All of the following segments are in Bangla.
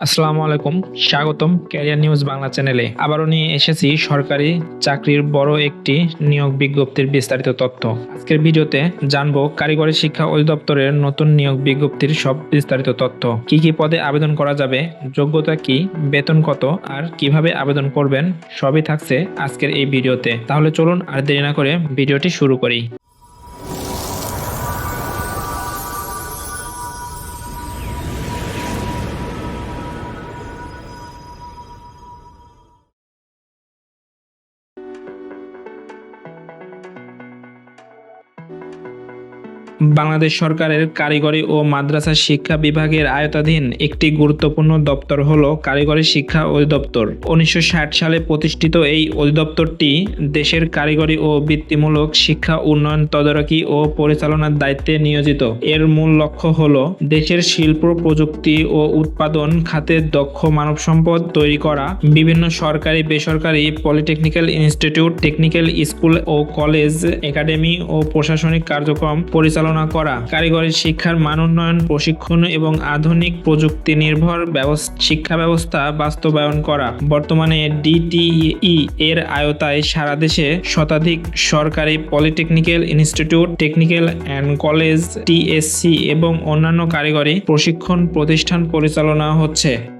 আসসালামু আলাইকুম, স্বাগতম ক্যারিয়ার নিউজ বাংলা চ্যানেলে। আবারও নিয়ে এসেছি সরকারি চাকরির বড় একটি নিয়োগ বিজ্ঞপ্তির বিস্তারিত তথ্য। আজকের ভিডিওতে জানব কারিগরি শিক্ষা অধিদপ্তরের নতুন নিয়োগ বিজ্ঞপ্তির সব বিস্তারিত তথ্য। কি কি পদে আবেদন করা যাবে, যোগ্যতা কি, বেতন কত, আর কীভাবে আবেদন করবেন, সবই থাকছে আজকের এই ভিডিওতে। তাহলে চলুন আর দেরি না করে ভিডিওটি শুরু করি। বাংলাদেশ সরকারের কারিগরি ও মাদ্রাসা শিক্ষা বিভাগের আয়তাধীন একটি গুরুত্বপূর্ণ দপ্তর হল কারিগরি শিক্ষা অধিদপ্তর। উনিশশো ষাট সালে প্রতিষ্ঠিত এই অধিদপ্তরটি দেশের কারিগরি ও বৃত্তিমূলক শিক্ষা উন্নয়ন তদারকি ও পরিচালনার দায়িত্বে নিয়োজিত। এর মূল লক্ষ্য হল দেশের শিল্প, প্রযুক্তি ও উৎপাদন খাতে দক্ষ মানব সম্পদ তৈরি করা। বিভিন্ন সরকারি, বেসরকারি পলিটেকনিক্যাল ইনস্টিটিউট, টেকনিক্যাল স্কুল ও কলেজ, একাডেমি ও প্রশাসনিক কার্যক্রম পরিচালনা করা। কারিগরি শিক্ষার মান উন্নয়ন, প্রশিক্ষণ এবং আধুনিক প্রযুক্তি নির্ভর শিক্ষা ব্যবস্থা বাস্তবায়ন করা। বর্তমানে ডিটিই এর আয়তায় সারা দেশে শতাধিক সরকারি polytechnical institute, technical and college, TSC এবং অন্যান্য কারিগরি প্রশিক্ষণ প্রতিষ্ঠান পরিচালনা হচ্ছে।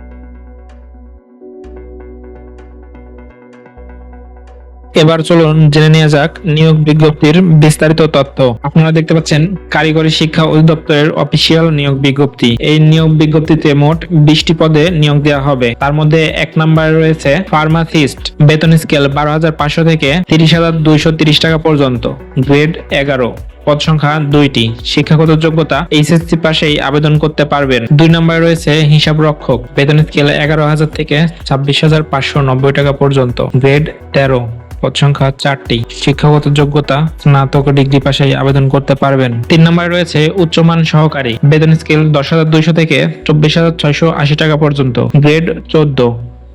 এবার চলুন জেনে নেওয়া যাক নিয়োগ বিজ্ঞপ্তির বিস্তারিত তথ্য। আপনারা দেখতে পাচ্ছেন, কারিগরি শিক্ষা অধিদপ্তরের অফিসিয়াল নিয়োগ বিজ্ঞপ্তি। এই নিয়োগ বিজ্ঞপ্তিতে মোট বিশটি পদে নিয়োগ দেওয়া হবে। তার মধ্যে এক নম্বরে রয়েছে ফার্মাসিস্ট। বেতন স্কেল বারো হাজার পাঁচশো থেকে তিরিশ হাজার দুইশো তিরিশ টাকা পর্যন্ত। গ্রেড এগারো। পদ সংখ্যা দুইটি। শিক্ষাগত যোগ্যতা এইচএসসি পাশেই আবেদন করতে পারবেন। দুই নম্বরে রয়েছে হিসাব রক্ষক। বেতন স্কেল এগারো হাজার থেকে ছাব্বিশ হাজার পাঁচশো নব্বই টাকা পর্যন্ত। গ্রেড তেরো। পদ সংখ্যা চারটি। শিক্ষাগত যোগ্যতা, স্নাতক ডিগ্রি পাশাই আবেদন করতে পারবেন। তিন নম্বরে রয়েছে উচ্চমান সহকারী। বেতন স্কেল দশ হাজার দুইশো থেকে চব্বিশ হাজার ছয়শো আশি টাকা পর্যন্ত। গ্রেড চোদ্দ।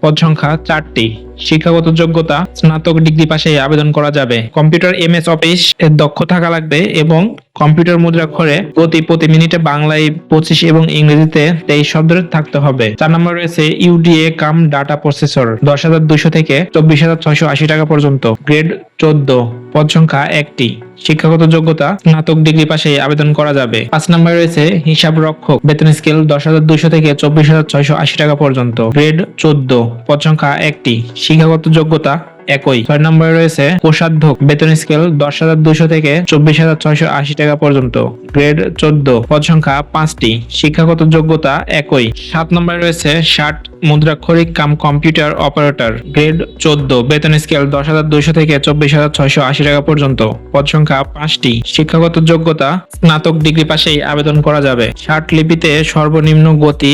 পদ সংখ্যা চারটি। শিক্ষাগত যোগ্যতা, স্নাতক ডিগ্রি পাশেই আবেদন করা যাবে। কম্পিউটার এমএস অফিস এর দক্ষ থাকা লাগবে এবং কম্পিউটার মুদ্রাক্ষরে প্রতি প্রতি মিনিটে বাংলায় পঁচিশ এবং ইংরেজিতে তেইশ শব্দের থাকতে হবে। চার নম্বর রয়েছে ইউডিএ কাম ডাটা প্রসেসর, দশ হাজার দুইশো থেকে চব্বিশ হাজার ছয়শো আশি টাকা পর্যন্ত, গ্রেড চোদ্দ, পদ সংখ্যা একটি। শিক্ষাগত যোগ্যতা, স্নাতক ডিগ্রি পাশে আবেদন করা যাবে। পাঁচ নম্বরে রয়েছে হিসাব রক্ষক বেতন স্কেল দশ হাজার দুইশো থেকে চব্বিশ হাজার ছয়শো আশি টাকা পর্যন্ত, গ্রেড চোদ্দ, পদ সংখ্যা একটি। শিক্ষাগত যোগ্যতা একই। ছয় নম্বরে রয়েছে কোষাধ্যক্ষ বেতন স্কেল দশ হাজার দুইশো থেকে চব্বিশ হাজার ছয়শো আশি টাকা পর্যন্ত। গ্রেড চোদ্দ। পদ সংখ্যা পাঁচটি। শিক্ষাগত যোগ্যতা একই। সাত নম্বরে রয়েছে ষাট মুদ্রাক্ষরিক কাম কম্পিউটার অপারেটর। গ্রেড চোদ্দ। বেতন স্কেল দশ হাজার দুইশো থেকে চব্বিশ হাজার ছয়শো আশি টাকা পর্যন্ত। পদ সংখ্যা পাঁচটি। শিক্ষাগত যোগ্যতা স্নাতক ডিগ্রি পাশেই আবেদন করা যাবে। ষাট লিপিতে সর্বনিম্ন গতি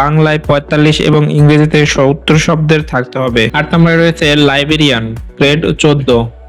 বাংলায় পঁয়তাল্লিশ এবং ইংরেজিতে সত্তর শব্দের থাকতে হবে। আর তোমরা রয়েছে লাইব্রেরিয়ান গ্রেড চোদ্দ।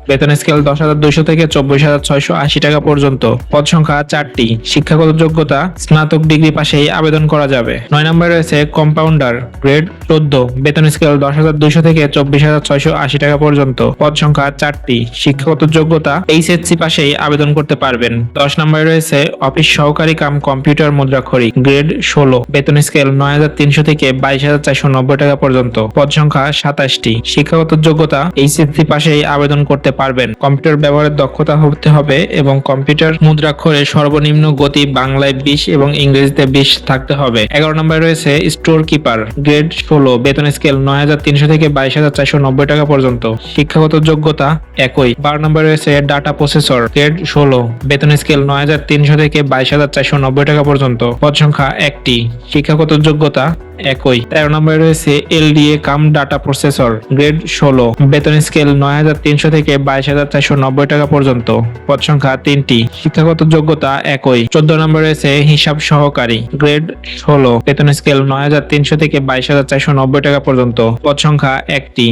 বেতন স্কেল দশ হাজার দুইশো থেকে চব্বিশ হাজার ছয়শো আশি টাকা পর্যন্ত। পদ সংখ্যা চারটি। শিক্ষাগত যোগ্যতা, স্নাতক ডিগ্রি পাশেই আবেদন করা যাবে। নয় নম্বরে রয়েছে কম্পাউন্ডার গ্রেড চোদ্দ। বেতন স্কেল দশ হাজার দুইশো থেকে চব্বিশ হাজার ছয়শো আশি টাকা পর্যন্ত। পদ সংখ্যা চারটি। শিক্ষাগত যোগ্যতা এইচএসসি পাশেই আবেদন করতে পারবেন। দশ নম্বরে রয়েছে অফিস সহকারী কাম কম্পিউটার মুদ্রাক্ষরিক গ্রেড ষোলো। বেতন স্কেল নয় হাজার তিনশো থেকে বাইশ হাজার চারশো নব্বই টাকা পর্যন্ত। পদ সংখ্যা সাতাশটি। শিক্ষাগত যোগ্যতা এইচএসসি পাশেই আবেদন করতে পারবেন। কম্পিউটার ব্যবহারের দক্ষতা হতে হবে এবং কম্পিউটার মুদ্রাক্ষরে সর্বনিম্ন গতি বাংলায় বিশ এবং ইংরেজিতে বিশ থাকতে হবে। এগারো নম্বরে রয়েছে স্টোর কিপার গ্রেড ষোলো, বেতন স্কেল নয় হাজার তিনশো থেকে বাইশ হাজার চারশো নব্বই টাকা পর্যন্ত। শিক্ষাগত যোগ্যতা একই। বারো নম্বরে রয়েছে ডাটা প্রসেসর। গ্রেড ষোলো, বেতন স্কেল নয় হাজার তিনশো থেকে বাইশ হাজার চারশো নব্বই টাকা পর্যন্ত। পদ সংখ্যা একটি। শিক্ষাগত যোগ্যতা একই। তেরো নম্বরে রয়েছে LDA cum data processor, grade ষোলো। বেতন স্কেল নয় হাজার তিনশো থেকে বাইশ হাজার চারশো নব্বই টাকা পর্যন্ত। পদ সংখ্যা তিনটি। শিক্ষাগত যোগ্যতা একই। চোদ্দ নম্বরে রয়েছে হিসাব সহকারী, গ্রেড ষোলো। বেতন স্কেল নয় হাজার তিনশো থেকে বাইশ হাজার চারশো নব্বই টাকা পর্যন্ত। পদ সংখ্যা একটি।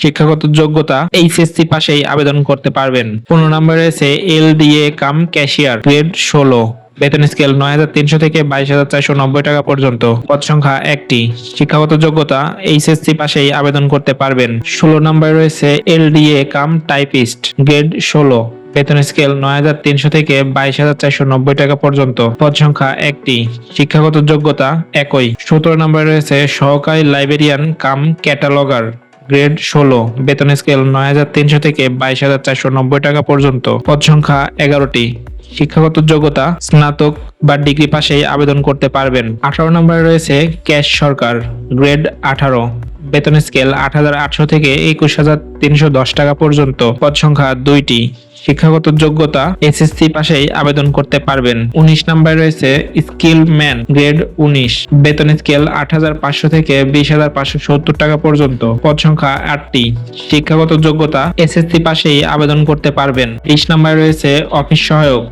শিক্ষাগত যোগ্যতা এইচএসসি পাশেই আবেদন করতে পারবেন। পনেরো নম্বরে রয়েছে L LDA cum cashier, grade ষোলো। বেতন স্কেল নয় হাজার তিনশো থেকে বাইশ হাজার চারশো নব্বই টাকা পর্যন্ত। পদ সংখ্যা একটি। শিক্ষাগত যোগ্যতা এইচএসসি পাশেই আবেদন করতে পারবেন। ষোলো নম্বরে রয়েছে এলডিএ কাম টাইপিস্ট, গ্রেড ষোলো। বেতন স্কেল নয় হাজার তিনশো থেকে বাইশ হাজার চারশো নব্বই টাকা পর্যন্ত। পদ সংখ্যা একটি। শিক্ষাগত যোগ্যতা একই। সতেরো নম্বরে রয়েছে সহকারী লাইব্রেরিয়ান কাম ক্যাটালগার, গ্রেড ষোলো। বেতন স্কেল নয় হাজার তিনশো থেকে বাইশ হাজার চারশো নব্বই টাকা পর্যন্ত। পদ সংখ্যা এগারোটি। শিক্ষাগত যোগ্যতা, স্নাতক বা ডিগ্রি পাশেই আবেদন করতে পারবেন। আঠারো নম্বরে রয়েছে ক্যাশ সরকার, গ্রেড আঠারো। বেতন স্কেল আট হাজার আটশো থেকে একুশ হাজার তিনশো দশ টাকা পর্যন্ত। পদ সংখ্যা দুইটি। শিক্ষাগত যোগ্যতা, এসএসসি পাশেই আবেদন করতে পারবেন। উনিশ নম্বরে রয়েছে স্কিল ম্যান, গ্রেড উনিশ। বেতন স্কেল আট হাজার পাঁচশো থেকে বিশ হাজার পাঁচশো সত্তর টাকা পর্যন্ত। পদ সংখ্যা আটটি। শিক্ষাগত যোগ্যতা, এসএসসি পাশেই আবেদন করতে পারবেন। বিশ নম্বরে রয়েছে অফিস সহায়ক।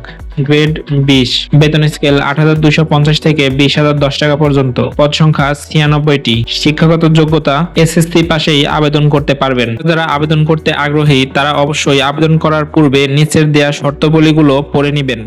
গ্রেড বিশ। বেতন স্কেল আট হাজার দুশো পঞ্চাশ থেকে বিশ হাজার দশ টাকা পর্যন্ত। পদ সংখ্যা ছিয়ানব্বইটি। শিক্ষাগত যোগ্যতা এস এস সি পাশেই আবেদন করতে পারবেন। যারা আবেদন করতে আগ্রহী, তারা অবশ্যই আবেদন করার পূর্বে নিচের দেয়া শর্তাবলীগুলো পড়ে নেবেন।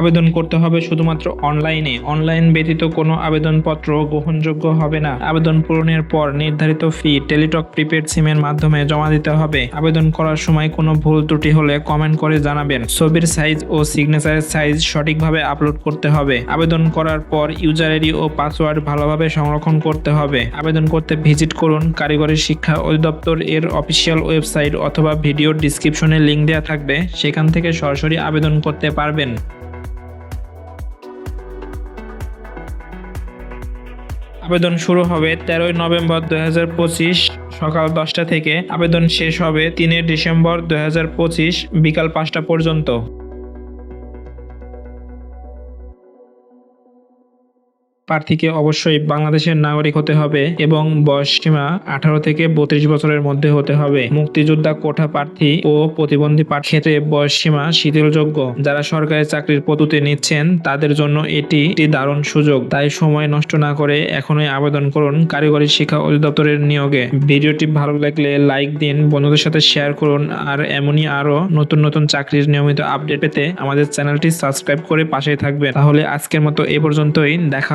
আবেদন করতে হবে শুধুমাত্র অনলাইনে। অনলাইন ব্যতীত কোনো আবেদনপত্র গ্রহণযোগ্য হবে না। আবেদন পূরণের পর নির্ধারিত ফি টেলিটক প্রিপেড সিমের মাধ্যমে জমা দিতে হবে। আবেদন করার সময় কোনো ভুল ত্রুটি হলে কমেন্ট করে জানাবেন। ছবির সাইজ ও সিগনেচারের সাইজ সঠিকভাবে আপলোড করতে হবে। আবেদন করার পর ইউজার আইডি ও পাসওয়ার্ড ভালোভাবে সংরক্ষণ করতে হবে। আবেদন করতে ভিজিট করুন। কারিগরি শিক্ষা অধিদপ্তর এর অফিসিয়াল ওয়েবসাইট অথবা ভিডিও ডিসক্রিপশনে লিঙ্ক দেওয়া থাকবে। সেখান থেকে সরাসরি আবেদন করতে পারবেন। আবেদন শুরু হবে তেরোই নভেম্বর দু হাজার পঁচিশ সকাল দশটা থেকে। আবেদন শেষ হবে তিনে ডিসেম্বর দু হাজার পঁচিশ বিকাল পাঁচটা পর্যন্ত। প্রার্থীকে অবশ্যই বাংলাদেশের নাগরিক হতে হবে এবং বয়স সীমা আঠারো থেকে বত্রিশ বছরের মধ্যে হতে হবে। মুক্তিযোদ্ধা কোঠা প্রার্থী ও প্রতিবন্ধী ক্ষেত্রে বয়স সীমা শিথিলযোগ্য। যারা সরকারি চাকরির পদ্ধতি নিচ্ছেন, তাদের জন্য এটি একটি দারুণ সুযোগ। তাই সময় নষ্ট না করে এখনই আবেদন করুন কারিগরি শিক্ষা অধিদপ্তরের নিয়োগে। ভিডিওটি ভালো লাগলে লাইক দিন, বন্ধুদের সাথে শেয়ার করুন, আর এমনই আরও নতুন নতুন চাকরির নিয়মিত আপডেট পেতে আমাদের চ্যানেলটি সাবস্ক্রাইব করে পাশেই থাকবেন। তাহলে আজকের মতো এ পর্যন্তই। দেখা